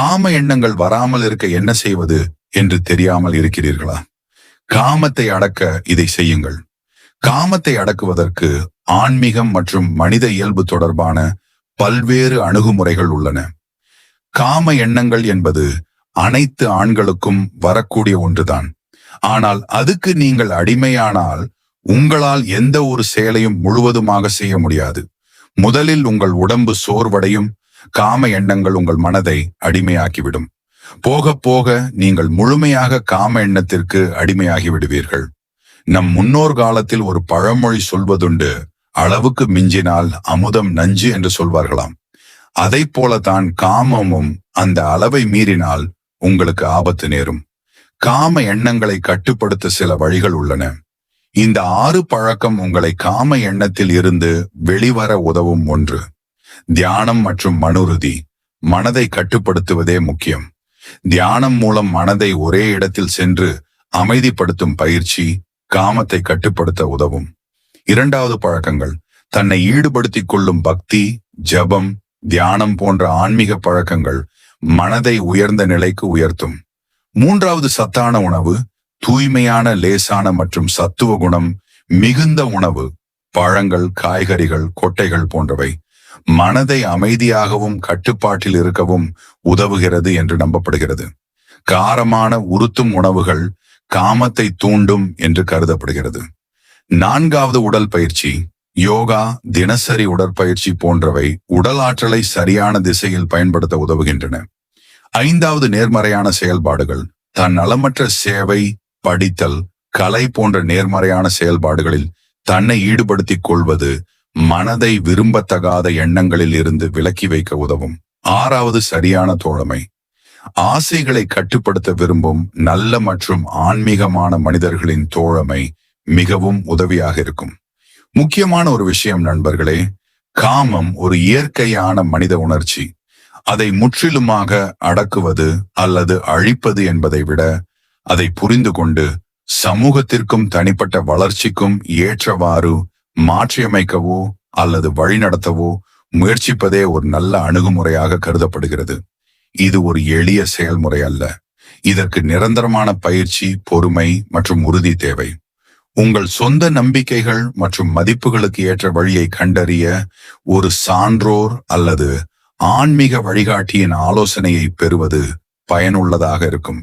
காம எண்ணங்கள் வராமல் இருக்க என்ன செய்வது என்று தெரியாமல் இருக்கிறீர்களா? காமத்தை அடக்க இதை செய்யுங்கள். காமத்தை அடக்குவதற்கு ஆன்மீகம் மற்றும் மனித இயல்பு தொடர்பான பல்வேறு அணுகுமுறைகள் உள்ளன. காம எண்ணங்கள் என்பது அனைத்து ஆண்களுக்கும் வரக்கூடிய ஒன்றுதான். ஆனால் அதுக்கு நீங்கள் அடிமையானால் உங்களால் எந்த ஒரு செயலையும் முழுவதுமாக செய்ய முடியாது. முதலில் உங்கள் உடம்பு சோர்வடையும் காம எண்ணங்கள் உங்கள் மனதை அடிமையாக்கிவிடும். போக போக நீங்கள் முழுமையாக காம எண்ணத்திற்கு அடிமையாகி விடுவீர்கள் நம் முன்னோர் காலத்தில் ஒரு பழமொழி சொல்வதுண்டு அளவுக்கு மிஞ்சினால் அமுதம் நஞ்சு என்று சொல்வார்களாம். அதை போலத்தான் காமமும் அந்த அளவை மீறினால் உங்களுக்கு ஆபத்து நேரும். காம எண்ணங்களை கட்டுப்படுத்த சில வழிகள் உள்ளன. இந்த ஆறு பழக்கம் உங்களை காம எண்ணத்தில் இருந்து வெளிவர உதவும் ஒன்று. தியானம் மற்றும் மனுருதி மனதை கட்டுப்படுத்துவதே முக்கியம். தியானம் மூலம் மனதை ஒரே இடத்தில் சென்று அமைதிப்படுத்தும் பயிற்சி காமத்தை கட்டுப்படுத்த உதவும். இரண்டாவது பழக்கங்கள் தன்னை ஈடுபடுத்திக் கொள்ளும் பக்தி ஜபம் தியானம் போன்ற ஆன்மீக பழக்கங்கள் மனதை உயர்ந்த நிலைக்கு உயர்த்தும். மூன்றாவது சத்தான உணவு தூய்மையான லேசான மற்றும் சத்துவ குணம் மிகுந்த உணவு. பழங்கள் காய்கறிகள் கொட்டைகள் போன்றவை மனதை அமைதியாகவும் கட்டுப்பாட்டில் இருக்கவும் உதவுகிறது என்று நம்பப்படுகிறது. காரமான உறுத்தும் உணவுகள் காமத்தை தூண்டும் என்று கருதப்படுகிறது. நான்காவது உடல் பயிற்சி யோகா தினசரி உடற்பயிற்சி போன்றவை உடல் ஆற்றலை சரியான திசையில் பயன்படுத்த உதவுகின்றன. ஐந்தாவது நேர்மறையான செயல்பாடுகள் தன் நலமற்ற சேவை படித்தல் கலை போன்ற நேர்மறையான செயல்பாடுகளில் தன்னை ஈடுபடுத்திக் கொள்வது மனதை விரும்பத்தகாத எண்ணங்களில் இருந்து விலக்கி வைக்க உதவும். ஆறாவது சரியான தோழமை. ஆசைகளை கட்டுப்படுத்த விரும்பும் நல்ல மற்றும் ஆன்மீகமான மனிதர்களின் தோழமை மிகவும் உதவியாக இருக்கும். முக்கியமான ஒரு விஷயம் நண்பர்களே காமம் ஒரு இயற்கையான மனித உணர்ச்சி. அதை முற்றிலுமாக அடக்குவது அல்லது அழிப்பது என்பதை விட அதை புரிந்து கொண்டு சமூகத்திற்கும் தனிப்பட்ட வளர்ச்சிக்கும் ஏற்றவாறு மாற்றியமைக்கவோ அல்லது வழிநடத்தவோ முயற்சிப்பதே ஒரு நல்ல அணுகுமுறையாக கருதப்படுகிறது. இது ஒரு எளிய செயல்முறை அல்ல. இதற்கு நிரந்தரமான பயிற்சி பொறுமை மற்றும் உறுதி தேவை. உங்கள் சொந்த நம்பிக்கைகள் மற்றும் மதிப்புகளுக்கு ஏற்ற வழியை கண்டறிய ஒரு சான்றோர் அல்லது ஆன்மீக வழிகாட்டியின் ஆலோசனையை பெறுவது பயனுள்ளதாக இருக்கும்.